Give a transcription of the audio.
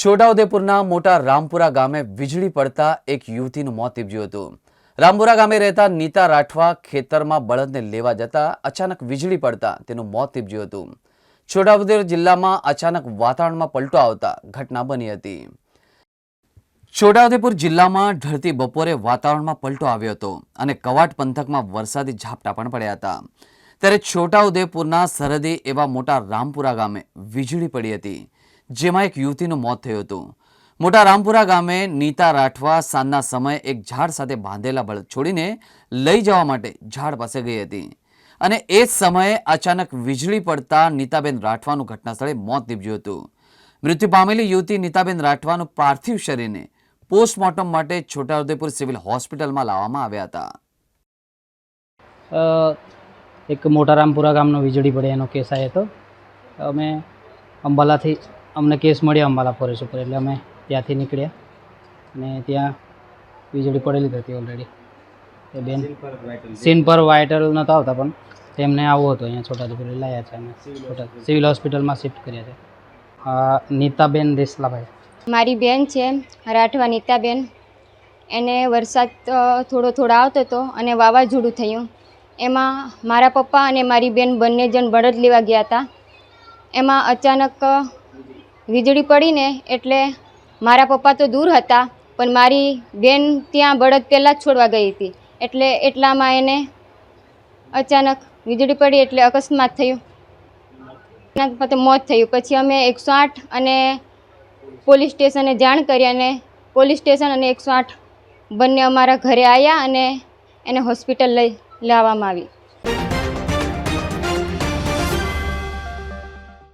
છોટાઉદેપુરના મોટા રામપુરા ગામે વીજળી પડતા એક યુવતીનું મોત નીપજ્યું હતું. રામપુરા ગામે રહેતા નીતા રાઠવા ખેતરમાં બળદને લેવા જતા અચાનક વીજળી પડતા તેનું મોત નીપજ્યું હતું. છોટાઉદેપુર જિલ્લામાં અચાનક વાતાવરણમાં પલટો આવતા ઘટના બની હતી. છોટાઉદેપુર જિલ્લામાં ઢળતી બપોરે વાતાવરણમાં પલટો આવ્યો હતો અને કવાટ પંથકમાં વરસાદી ઝાપટા પણ પડ્યા હતા. ત્યારે છોટાઉદેપુરના સરહદી એવા મોટા રામપુરા ગામે વીજળી પડી હતી. જેમાં એક યુવતીનું મોત થયું હતું. મોટા રામપુરા ગામે નીતા રાઠવા સાંજના સમયે એક ઝાડ સાથે બાંધેલા બળદ છોડીને લઈ જવા માટે ઝાડ પાસે ગઈ હતી. અને એ જ સમયે અચાનક વીજળી પડતા નીતાબેન રાઠવાનું ઘટનાસ્થળે મોત નીપજ્યું હતું. મૃત્યુ પામેલી યુવતી નીતાબેન રાઠવાનું પાર્થિવ શરીરને પોસ્ટમોર્ટમ માટે છોટાઉદેપુર સિવિલ હોસ્પિટલમાં લાવવામાં આવ્યા હતા. એક મોટા રામપુરા ગામનો વીજળી પડે એનો કેસ આવ્યો હતો. અમે અંબાલાથી અમને કેસ મળ્યો અંબાલા ફોરેસ્ટ ઉપર એટલે અમે ત્યાંથી નીકળ્યા અને ત્યાં વીજળી પડેલી હતી ઓલરેડી એ બેન સીન પર વાઇટલ નહોતા આવતા પણ તેમને આવવું હતું અહીંયા છોટાઉદેપુર એટલે લાવ્યા છે અમે છોટા સિવિલ હોસ્પિટલમાં શિફ્ટ કર્યા છે. નીતાબેન દેસલાભાઈ. મારી બેન છે રાઠવા નીતાબેન. એને વરસાદ થોડો થોડો આવતો હતો અને વાવાઝોડું થયું. એમાં મારા પપ્પા અને મારી બેન બંને જણ બળદ લેવા ગયા હતા. એમાં અચાનક વીજળી પડીને એટલે મારા પપ્પા તો દૂર હતા, પણ મારી બેન ત્યાં બળદ પહેલાં જ છોડવા ગઈ હતી. એટલે એટલામાં એને અચાનક વીજળી પડી એટલે અકસ્માત થયું. એના પછી મોત થયું. પછી અમે એકસો આઠ અને પોલીસ સ્ટેશને જાણ કરી અને પોલીસ સ્ટેશન અને એકસો આઠ બંને અમારા ઘરે આવ્યા અને એને હોસ્પિટલ લઈ લાવવામાં આવી.